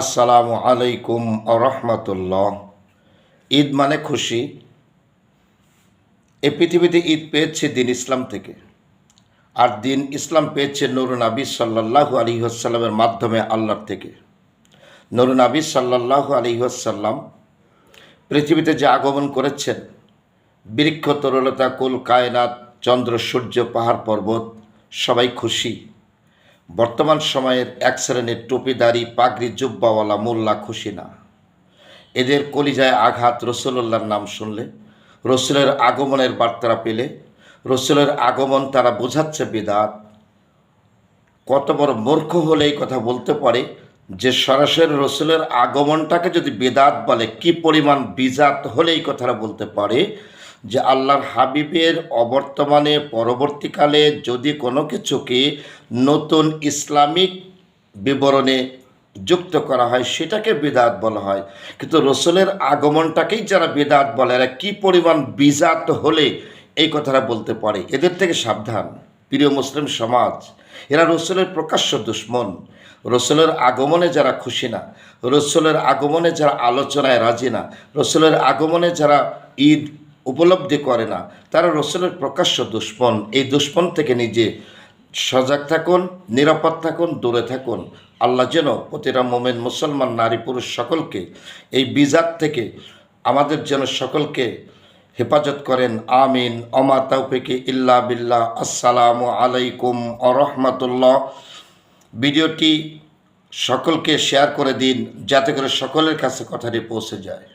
আসসালামু আলাইকুম আরহামতুল্লাহ ঈদ মানে খুশি। এ পৃথিবীতে ঈদ পেয়েছে দিন ইসলাম থেকে। আর দিন ইসলাম পেয়েছে নুরুন আবি সাল্লাহ আলী আসাল্লামের মাধ্যমে আল্লাহর থেকে। নুরুন আবি সাল্লাহ আলী আসাল্লাম পৃথিবীতে যে আগমন করেছেন বৃক্ষ তরলতা কুল কায়নাত, চন্দ্র, সূর্য, পাহাড়, পর্বত, সবাই খুশি। বর্তমান সময়ের এক শ্রেণির টুপিদারি পাগড়ি জুব্বাওয়ালা মোল্লা খুশি না এদের কলিজায় আঘাত রসুল্লাহর নাম শুনলে, রসুলের আগমনের বার্তারা পেলে, রসুলের আগমন তারা বোঝাচ্ছে বিদাত। কত বড় মূর্খ হলে এই কথা বলতে পারে যে সরাসরি রসুলের আগমনটাকে যদি বেদাত বলে, কি পরিমাণ বিজাত হলে এই কথাটা বলতে পারে? যে আল্লাহর হাবিবের অবর্তমানে, পরবর্তীকালে যদি কোনো কিছুকে নতুন ইসলামিক বিবরণে যুক্ত করা হয়, সেটাকে বেদাত বলা হয়। কিন্তু রসুলের আগমনটাকেই যারা বেদাত বলে, এরা কী পরিমাণ বিজাত হলে এই কথাটা বলতে পারে? এদের থেকে সাবধান। প্রিয় মুসলিম সমাজ, এরা রসুলের প্রকাশ্য দুশ্মন। রসুলের আগমনে যারা খুশি না, রসুলের আগমনে যারা আলোচনায় রাজি না, রসুলের আগমনে যারা ঈদ উপলব্ধি করে না। তারা রসুলের প্রকাশ্য দুশ্মন। এই দুশ্মন থেকে নিজে সজাগ থাকুন, নিরাপদ থাকুন, দূরে থাকুন। আল্লাহ যেন প্রতিটা মোমেন, মুসলমান, নারী, পুরুষ সকলকে এই বিজাত থেকে আমাদের যেন সকলকে হেফাজত করেন। আমিন। অমা তৌফিকে ইল্লা বিল্লাহ। আসসালামু আলাইকুম আরহামতুল্লাহ ভিডিওটি সকলকে শেয়ার করে দিন, যাতে করে সকলের কাছে কথাটি পৌঁছে যায়।